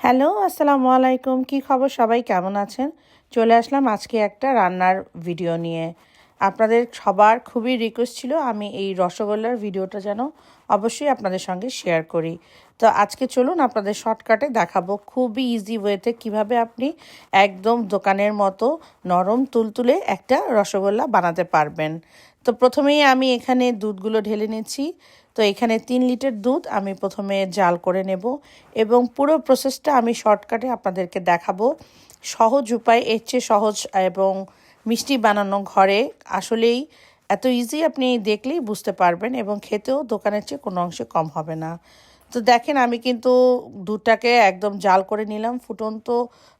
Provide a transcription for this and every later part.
Hello, আসসালামু আলাইকুম। কি খবর? সবাই কেমন আছেন? চলে আসলাম আজকে একটা রান্নার ভিডিও নিয়ে। আপনাদের সবার খুবই রিকোয়েস্ট ছিল আমি এই রসগোল্লার ভিডিওটা যেন অবশ্যই আপনাদের সঙ্গে শেয়ার করি। তো আজকে চলুন আপনাদের শর্টকাটে দেখাবো খুবই ইজি ওয়েতে কীভাবে আপনি একদম দোকানের মতো নরম তুলতুলে একটা রসগোল্লা বানাতে পারবেন। তো প্রথমেই আমি এখানে দুধগুলো ঢেলে নিচ্ছি। তো এখানে তিন লিটার দুধ আমি প্রথমে জাল করে নেব এবং পুরো প্রসেসটা আমি শর্টকাটে আপনাদেরকে দেখাবো। সহজ উপায়, এর চেয়ে সহজ এবং মিষ্টি বানানো ঘরে আসলেই এত ইজি আপনি দেখলেই বুঝতে পারবেন এবং খেতেও দোকানের চেয়ে কোনো অংশে কম হবে না। তো দেখেন আমি কিন্তু দুধটাকে একদম জাল করে নিলাম, ফুটন্ত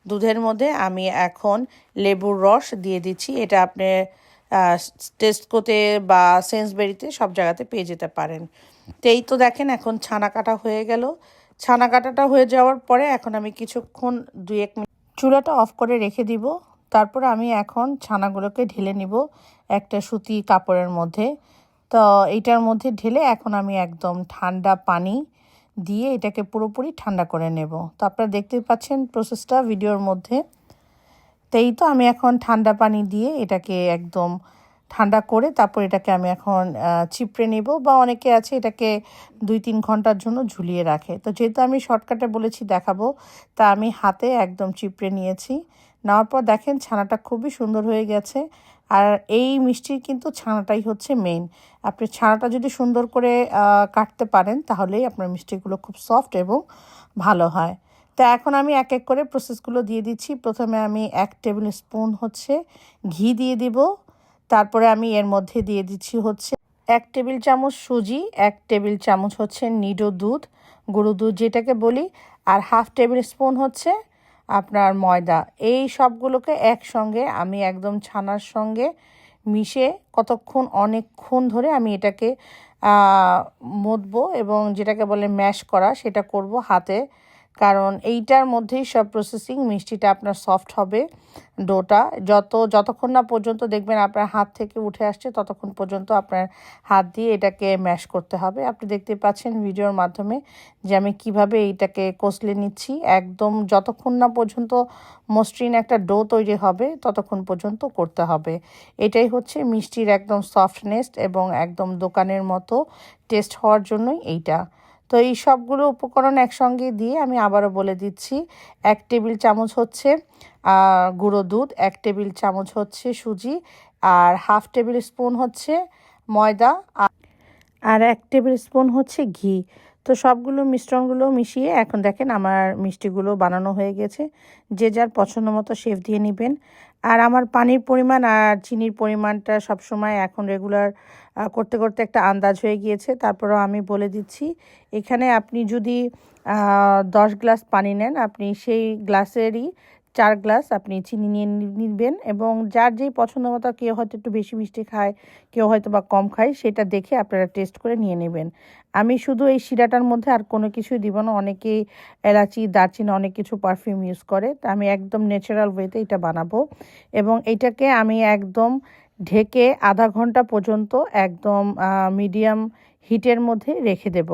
দুধের মধ্যে আমি এখন লেবুর রস দিয়ে দিচ্ছি। এটা আপনি টেস্টকোতে বা সেন্সবেরিতে সব জায়গাতে পেয়ে যেতে পারেন। তো এই তো দেখেন এখন ছানা কাটা হয়ে গেল। ছানা কাটাটা হয়ে যাওয়ার পরে এখন আমি কিছুক্ষণ দুই এক মিনিট চুলাটা অফ করে রেখে দিব। তারপর আমি এখন ছানাগুলোকে ঢেলে নিব একটা সুতি কাপড়ের মধ্যে। তো এইটার মধ্যে ঢেলে এখন আমি একদম ঠান্ডা পানি দিয়ে এটাকে পুরোপুরি ঠান্ডা করে নেব। তো আপনারা দেখতে পাচ্ছেন প্রসেসটা ভিডিওর মধ্যে। এই তো আমি এখন ঠান্ডা পানি দিয়ে এটাকে একদম ঠান্ডা করে তারপর এটাকে আমি এখন চিপড়ে নেব বা অনেকে আছে এটাকে দুই তিন ঘণ্টার জন্য ঝুলিয়ে রাখে। তো যেহেতু আমি শর্টকাটে বলেছি দেখাবো, তা আমি হাতে একদম চিপড়ে নিয়েছি। নেওয়ার পর দেখেন ছানাটা খুবই সুন্দর হয়ে গেছে। আর এই মিষ্টির কিন্তু ছানাটাই হচ্ছে মেইন আপনি ছানাটা যদি সুন্দর করে কাটতে পারেন তাহলেই আপনার মিষ্টিগুলো খুব সফট এবং ভালো হয়। তো এখন আমি এক এক করে প্রসেসগুলো দিয়ে দিচ্ছি। প্রথমে আমি এক টেবিল স্পুন হচ্ছে ঘি দিয়ে দিব। তারপরে আমি এর মধ্যে দিয়ে দিচ্ছি হচ্ছে এক টেবিল চামচ সুজি, এক টেবিল চামচ হচ্ছে নিডো দুধ গরু দুধ যেটাকে বলি, আর হাফ টেবিল স্পুন হচ্ছে আপনার ময়দা। এই সবগুলোকে একসঙ্গে আমি একদম ছানার সঙ্গে মিশে কতক্ষণ, অনেকক্ষণ ধরে আমি এটাকে মদবো এবং যেটাকে বলে ম্যাশ করা, সেটা করব হাতে কারণ এইটার মধ্যেই সব প্রসেসিং মিষ্টিটা আপনার সফট হবে, ডোটা। যত, যতক্ষণ না পর্যন্ত দেখবেন আপনার হাত থেকে উঠে আসছে, ততক্ষণ পর্যন্ত আপনার হাত দিয়ে এটাকে ম্যাশ করতে হবে। আপনি দেখতে পাচ্ছেন ভিডিওর মাধ্যমে যে আমি কীভাবে এইটাকে কষলে নিচ্ছি। একদম যতক্ষণ না পর্যন্ত মসৃণ একটা ডো তৈরি হবে, ততক্ষণ পর্যন্ত করতে হবে। এটাই হচ্ছে মিষ্টির একদম সফটনেস এবং একদম দোকানের মতো টেস্ট হওয়ার জন্যই এইটা। তো এই সবগুলো উপকরণ একসঙ্গে দিয়ে আমি আবারও বলে দিচ্ছি, এক টেবিল চামচ হচ্ছে গুঁড়ো দুধ, এক টেবিল চামচ হচ্ছে সুজি, আর হাফ টেবিল স্পুন হচ্ছে ময়দা আর এক টেবিল স্পুন হচ্ছে ঘি। তো সবগুলো মিশ্রণগুলো মিশিয়ে এখন দেখেন আমার মিষ্টিগুলো বানানো হয়ে গেছে। যে যার পছন্দ মতো শেফ দিয়ে নেবেন। আর আমার পানির পরিমাণ আর চিনির পরিমাণটা সব সময় এখন রেগুলার করতে করতে একটা আন্দাজ হয়ে গিয়েছে। তারপরেও আমি বলে দিচ্ছি, এখানে আপনি যদি দশ গ্লাস পানি নেন, আপনি সেই গ্লাসেরই চার গ্লাস আপনি চিনি নিয়ে নিবেন এবং যার যেই পছন্দ মতো কেউ হয়তো একটু বেশি মিষ্টি খায়, কেউ হয়তো বা কম খায়, সেটা দেখে আপনারা টেস্ট করে নিয়ে নেবেন আমি শুধু এই শিরাটার মধ্যে আর কোনো কিছুই দিব না, অনেকেই এলাচি, দারচিনি, অনেক কিছু পারফিউম ইউজ করে, তা আমি একদম ন্যাচারাল ওয়েতে এটা বানাবো এবং এটাকে আমি একদম ঢেকে আধা ঘণ্টা পর্যন্ত একদম মিডিয়াম হিটের মধ্যে রেখে দেব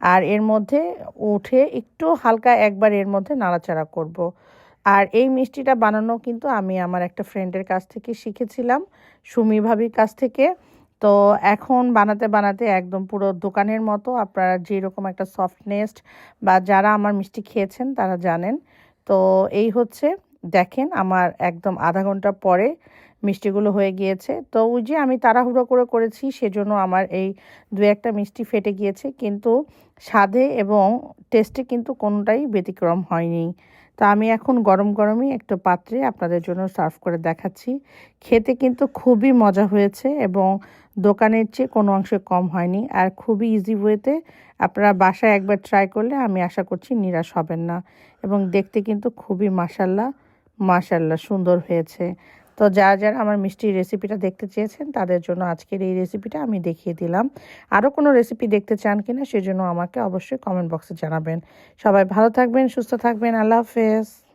আর এর মধ্যে উঠে একটু হালকা একবার এর মধ্যে নাড়াচাড়া করব। আর এই মিষ্টিটা বানানো কিন্তু আমি আমার একটা ফ্রেন্ডের কাছ থেকে শিখেছিলাম, সুমি ভাবির কাছ থেকে। তো এখন বানাতে বানাতে একদম পুরো দোকানের মতো, আপনারা যেরকম একটা সফটনেস বা যারা আমার মিষ্টি খেয়েছেন তারা জানেন। তো এই হচ্ছে, দেখেন আমার একদম আধা ঘণ্টা পরে মিষ্টিগুলো হয়ে গিয়েছে। তো ওই যে আমি তাড়াহুড়ো করে করেছি, সেজন্য আমার এই দু একটা মিষ্টি ফেটে গিয়েছে। কিন্তু স্বাদে এবং টেস্টে কিন্তু কোনোটাই ব্যতিক্রম হয়নি। তো আমি এখন গরম গরমই একটু পাত্রে আপনাদের জন্য সার্ভ করে দেখাচ্ছি। খেতে কিন্তু খুবই মজা হয়েছে এবং দোকানের চেয়ে কোনো অংশে কম হয়নি। আর খুবই ইজি ওয়েতে আপনারা বাসায় একবার ট্রাই করলে আমি আশা করছি নিরাশ হবেন না। এবং দেখতে কিন্তু খুবই মাসাল্লাহ মাসাল্লাহ সুন্দর হয়েছে। তো যারা যারা আমার মিষ্টির রেসিপিটা দেখতে চেয়েছেন, তাদের জন্য আজকের এই রেসিপিটা আমি দেখিয়ে দিলাম। আরও কোনো রেসিপি দেখতে চান কিনা, সেজন্য আমাকে অবশ্যই কমেন্ট বক্সে জানাবেন। সবাই ভালো থাকবেন, সুস্থ থাকবেন, আল্লাহ হাফেজ।